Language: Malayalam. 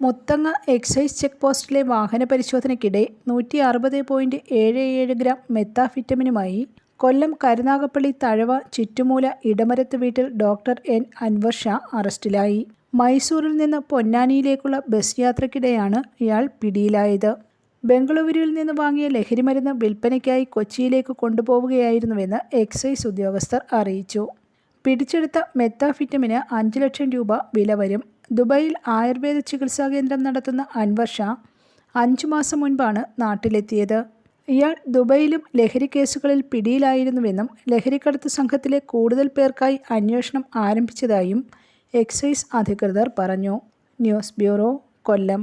മുത്തങ്ങ എക്സൈസ് ചെക്ക് പോസ്റ്റിലെ വാഹന പരിശോധനയ്ക്കിടെ നൂറ്റി അറുപത് പോയിന്റ് ഏഴ് ഏഴ് ഗ്രാം മെത്താഫിറ്റമിനുമായി കൊല്ലം കരുനാഗപ്പള്ളി തഴവ ചുറ്റുമൂല ഇടമരത്ത് വീട്ടിൽ ഡോക്ടർ എൻ അൻവർ ഷാ അറസ്റ്റിലായി. മൈസൂരിൽ നിന്ന് പൊന്നാനിയിലേക്കുള്ള ബസ് യാത്രക്കിടെയാണ് ഇയാൾ പിടിയിലായത്. ബംഗളൂരുവിൽ നിന്ന് വാങ്ങിയ ലഹരിമരുന്ന് വിൽപ്പനയ്ക്കായി കൊച്ചിയിലേക്ക് കൊണ്ടുപോവുകയായിരുന്നുവെന്ന് എക്സൈസ് ഉദ്യോഗസ്ഥർ അറിയിച്ചു. പിടിച്ചെടുത്ത മെത്താഫിറ്റമിന് അഞ്ച് ലക്ഷം രൂപ വില വരും. ദുബായിൽ ആയുർവേദ ചികിത്സാ കേന്ദ്രം നടത്തുന്ന അൻവർ ഷാ അഞ്ചു മാസം മുൻപാണ് നാട്ടിലെത്തിയത്. ഇയാൾ ദുബൈയിലും ലഹരി കേസുകളിൽ പിടിയിലായിരുന്നുവെന്നും ലഹരിക്കടത്ത് സംഘത്തിലെ കൂടുതൽ പേർക്കായി അന്വേഷണം ആരംഭിച്ചതായും എക്സൈസ് അധികൃതർ പറഞ്ഞു. News bureau Kollam.